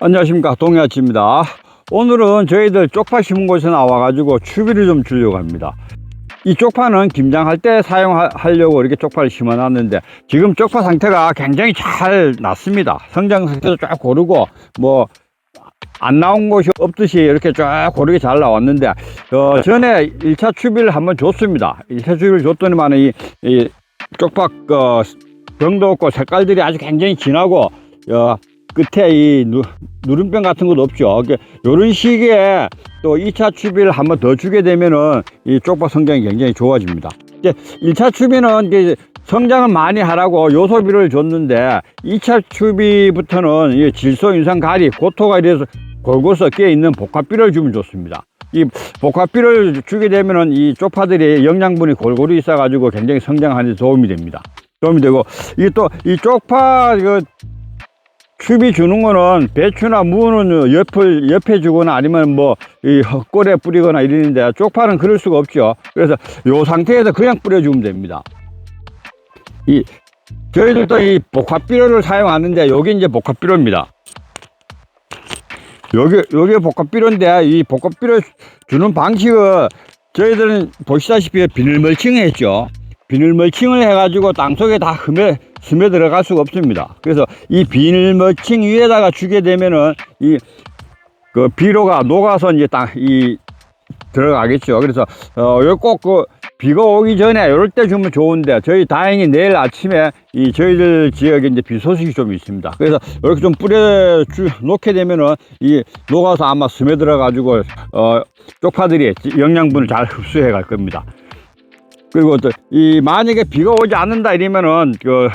안녕하십니까. 동해아치입니다. 오늘은 저희들 쪽파 심은 곳에 나와 가지고 추비를 좀 주려고 합니다. 이 쪽파는 김장할 때 사용하려고 이렇게 쪽파를 심어 놨는데 지금 쪽파 상태가 굉장히 잘 났습니다. 성장 상태도 쫙 고르고 뭐 안 나온 곳이 없듯이 이렇게 쫙 고르게 잘 나왔는데 어, 전에 1차 추비를 한번 줬습니다. 1차 추비를 줬더니만 이, 이 쪽파 어, 병도 없고 색깔들이 아주 굉장히 진하고 어, 끝에 이 누, 누름병 같은 것도 없죠. 이런 시기에 또 2차 추비를 한번 더 주게 되면은 이 쪽파 성장이 굉장히 좋아집니다. 이제 1차 추비는 성장을 많이 하라고 요소비를 줬는데 2차 추비부터는 이 질소, 인상, 가리, 고토가 이래서 골고루 섞여 있는 복합비를 주면 좋습니다. 이 복합비를 주게 되면은 이 쪽파들이 영양분이 골고루 있어가지고 굉장히 성장하는 데 도움이 됩니다. 도움이 되고 이게 또 이 쪽파 그 큐비 주는 거는 배추나 무는 옆을 옆에 주거나 아니면 뭐 이 헛골에 뿌리거나 이러는데 쪽파는 그럴 수가 없죠. 그래서 요 상태에서 그냥 뿌려주면 됩니다. 이 저희들도 이 복합비료를 사용하는데 여기 이제 복합비료입니다. 여기 여기 복합비료인데 이 복합비료 주는 방식은 저희들은 보시다시피 비닐 멀칭을 했죠. 비닐 멀칭을 해가지고 땅 속에 다 흠에 스며 들어갈 수가 없습니다. 그래서 이 비닐 멀칭 위에다가 주게 되면은 이 그 비료가 녹아서 이제 딱이 들어가겠죠. 그래서 어꼭그 비가 오기 전에 이럴 때 주면 좋은데 저희 다행히 내일 아침에 이 저희들 지역에 이제 비 소식이 좀 있습니다. 그래서 이렇게 좀 뿌려 주 놓게 되면은 이 녹아서 아마 스며들어 가지고 어 쪽파들이 영양분을 잘 흡수해 갈 겁니다. 그리고 또 이 만약에 비가 오지 않는다 이러면은 그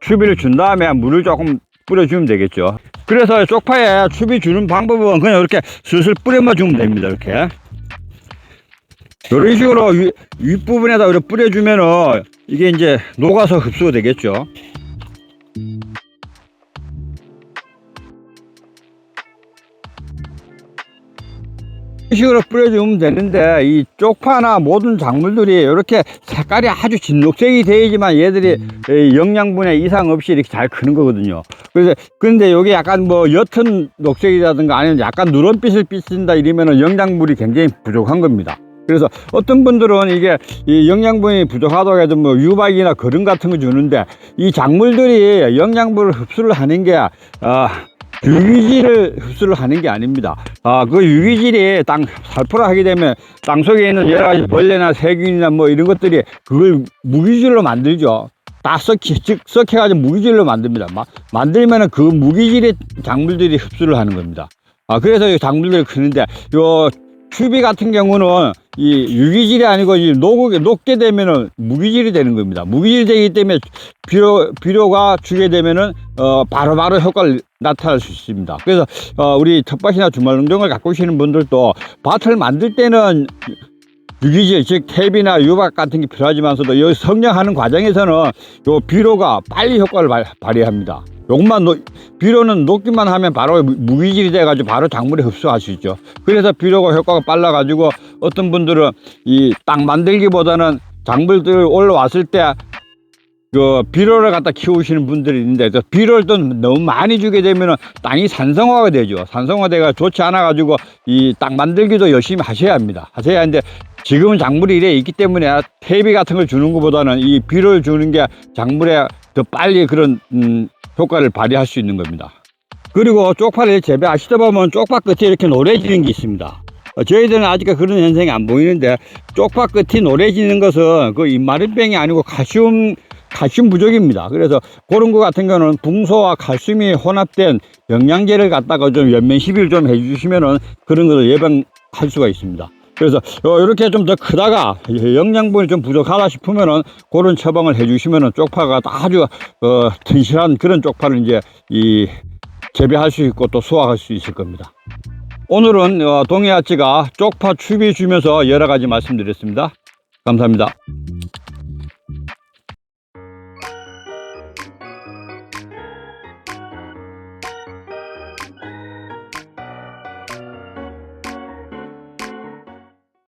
추비를 준 다음에 물을 조금 뿌려주면 되겠죠. 그래서 쪽파에 추비 주는 방법은 그냥 이렇게 슬슬 뿌려만 주면 됩니다. 이렇게. 이런 식으로 위, 윗부분에다 이렇게 뿌려주면은 이게 이제 녹아서 흡수가 되겠죠. 식으로 뿌려주면 되는데 이 쪽파나 모든 작물들이 이렇게 색깔이 아주 진녹색이 되야지만 얘들이 이 영양분에 이상 없이 이렇게 잘 크는 거거든요. 그래서 근데 여기 약간 뭐 옅은 녹색이라든가 아니면 약간 누런빛을 비친다 이러면은 영양분이 굉장히 부족한 겁니다. 그래서 어떤 분들은 이게 이 영양분이 부족하다고 해도 뭐 유박이나 거름 같은 거 주는데 이 작물들이 영양분을 흡수를 하는 게 아, 유기질을 흡수를 하는 게 아닙니다. 아, 그 유기질이 땅 살포를 하게 되면 땅 속에 있는 여러 가지 벌레나 세균이나 뭐 이런 것들이 그걸 무기질로 만들죠. 다 썩히, 즉, 썩혀가지고 무기질로 만듭니다. 마, 만들면은 그 무기질의 작물들이 흡수를 하는 겁니다. 아, 그래서 이 작물들이 크는데, 요, 큐비 같은 경우는 이 유기질이 아니고 이 녹게, 녹게 되면은 무기질이 되는 겁니다. 무기질이 되기 때문에 비료, 비료가 주게 되면은, 어, 바로 바로 효과를 나타날 수 있습니다. 그래서, 어, 우리 텃밭이나 주말 농장을 갖고 계시는 분들도 밭을 만들 때는 유기질, 즉 탭이나 유박 같은 게 필요하지만서도 여기 성장하는 과정에서는 요 비료가 빨리 효과를 발, 발휘합니다. 요것만 놓, 비료는 녹기만 하면 바로 무기질이 돼가지고 바로 작물에 흡수할 수 있죠. 그래서 비료가 효과가 빨라가지고 어떤 분들은 이 땅 만들기보다는 작물들 올라왔을 때 그 비료를 갖다 키우시는 분들이 있는데 그 비료를 또 너무 많이 주게 되면은 땅이 산성화가 되죠. 산성화돼가 좋지 않아 가지고 이 땅 만들기도 열심히 하셔야 합니다. 하셔야 하는데 지금은 작물이 이래 있기 때문에 퇴비 같은 걸 주는 것보다는 이 비료를 주는 게 작물에 더 빨리 그런 음, 효과를 발휘할 수 있는 겁니다. 그리고 쪽파를 재배하시다 보면 쪽파 끝에 이렇게 노래지는 게 있습니다. 어, 저희들은 아직 그런 현상이 안 보이는데 쪽파 끝이 노래지는 것은 그 입마른병이 아니고 칼슘 칼슘 부족입니다. 그래서 그런 거 같은 경우는 붕소와 칼슘이 혼합된 영양제를 갖다가 좀 연면 시비를 좀 해주시면은 그런 것을 예방할 수가 있습니다. 그래서 이렇게 좀 더 크다가 영양분이 좀 부족하다 싶으면은 그런 처방을 해주시면은 쪽파가 아주 어, 튼실한 그런 쪽파를 이제 이 재배할 수 있고 또 수확할 수 있을 겁니다. 오늘은 어, 동해아치가 쪽파 추비 주면서 여러 가지 말씀드렸습니다. 감사합니다.